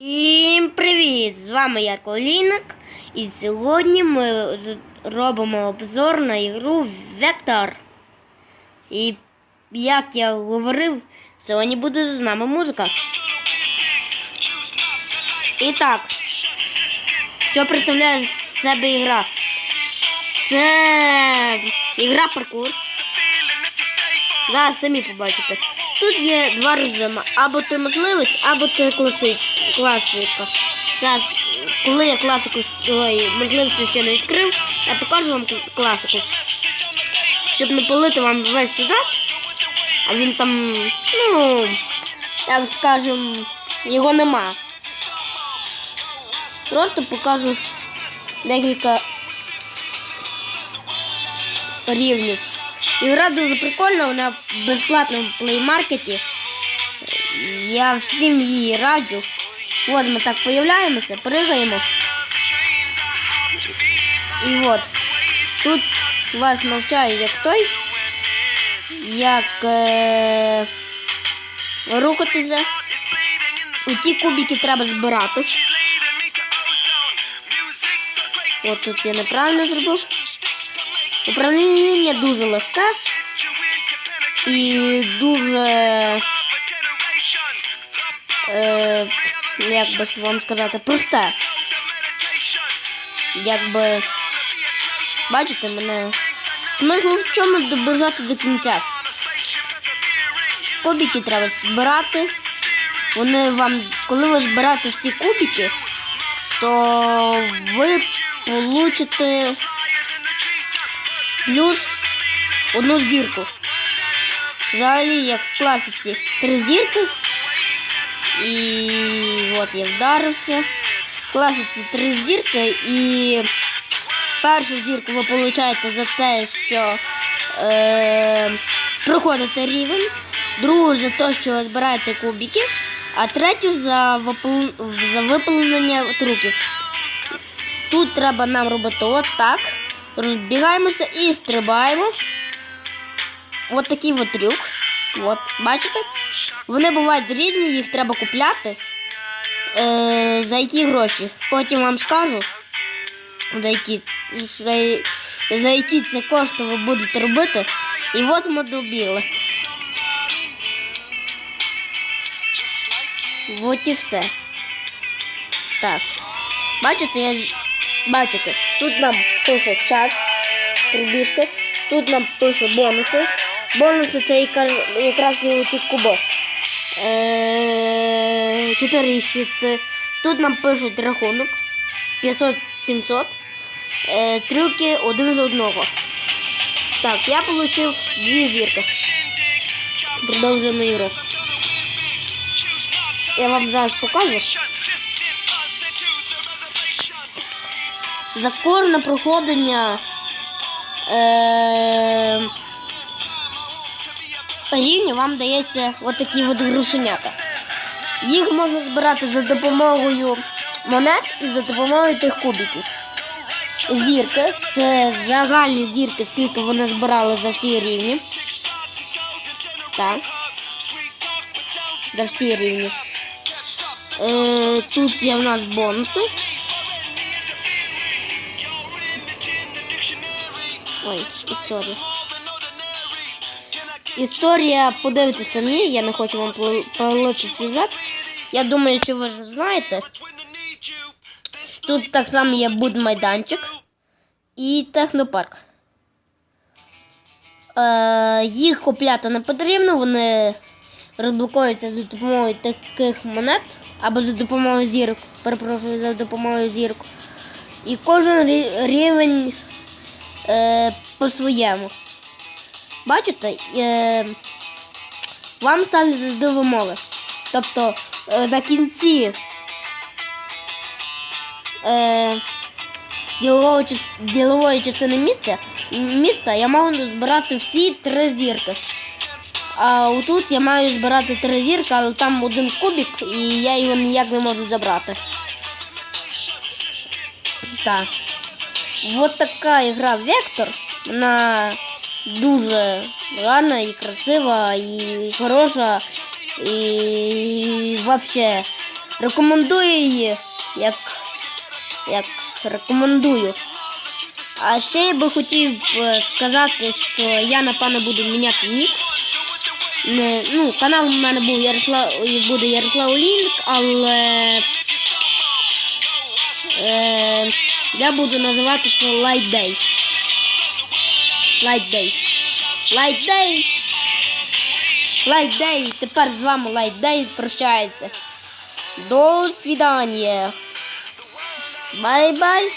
Всім привіт! З вами я Колінок. І сьогодні ми робимо обзор на ігру Вектор. І як я говорив, сьогодні буде з нами музика. І так, що представляє себе ігра? Це ігра паркур. Зараз самі побачите. Тут є два режими. Або ти можливість, або ти класич, класика. Зараз, коли я класику ой, можливості ще не відкрив, я покажу вам класику. Щоб не полити вам весь сюжет, а він там, ну, як скажем, його нема. Просто покажу декілька рівнів. Ігра дуже прикольна, вона в плеймаркеті. Я всім її раджу. От ми так появляємося, пригаємо. І от. Тут вас навчають як той, як е, рухатися. У ті кубики треба збирати. От тут я неправильно зробив. Управління дуже легке і дуже, е, як би вам сказати, просте. Якби, бачите, мене смисл в чому добежати до кінця. Кубики треба збирати. Вони вам, коли ви збираєте всі кубики, то ви получите плюс одну зірку. Взагалі, як в класиці, три зірки. І от я вдарився. Класиці три зірки і першу зірку ви получаєте за те, що е, проходите рівень, другу за те, що збираєте кубики, а третю за, випол... за виповнення трюків. Тут треба нам робити от так. Розбігаємося і стрибаємо. От такий трюк. От, бачите? Вони бувають різні, їх треба купляти. Е, за які гроші. Потім вам скажу, за які, за, які це кошти ви будете робити. І от ми добіли. От і все. Так. Бачите, я бачите, тут нам пише час пробіжки, тут нам пише бонуси. Бонуси це якраз і оці куби. Е, 4. Тут нам пишуть рахунок 500-700. Е, трюки один з одного. Так, я отримав дві зірки. Продовжуємо ігру. Я вам зараз покажу. За кожне проходження е, рівня вам дається отакі от грошенята. Їх можна збирати за допомогою монет і за допомогою тих кубиків. Зірки це загальні зірки, скільки вони збирали за всі рівні. Так. За всі рівні. Е, тут є в нас бонуси. Ой, історія. Історія, подивитися самі, я не хочу вам палити сюжет. Я думаю, що ви вже знаєте. Тут так само є будмайданчик і технопарк. Е, їх купляти не потрібно, вони розблокуються за допомогою таких монет або за допомогою зірок. Перепрошую за допомогою зірок. І кожен рівень е, по-своєму. Бачите, е, вам ставлять завжди вимови. Тобто е, на кінці е, ділової, ділової частини місця, міста я маю збирати всі три зірки. А отут я маю збирати три зірки, але там один кубик, і я його ніяк не можу забрати. Так. Вот така ігра Вектор. Вона дуже гарна і красива, і хороша, і вообще рекомендую її, як, як рекомендую. А ще я би хотів е, сказати, що я напевно буду міняти нік. Не, ну, канал у мене був Ярослав, буде Ярослав Лінк, але е, я буду називати це Light Day. Light Day. Light Day. Light. Тепер з вами Light Day прощається. До свидання. Бай-бай.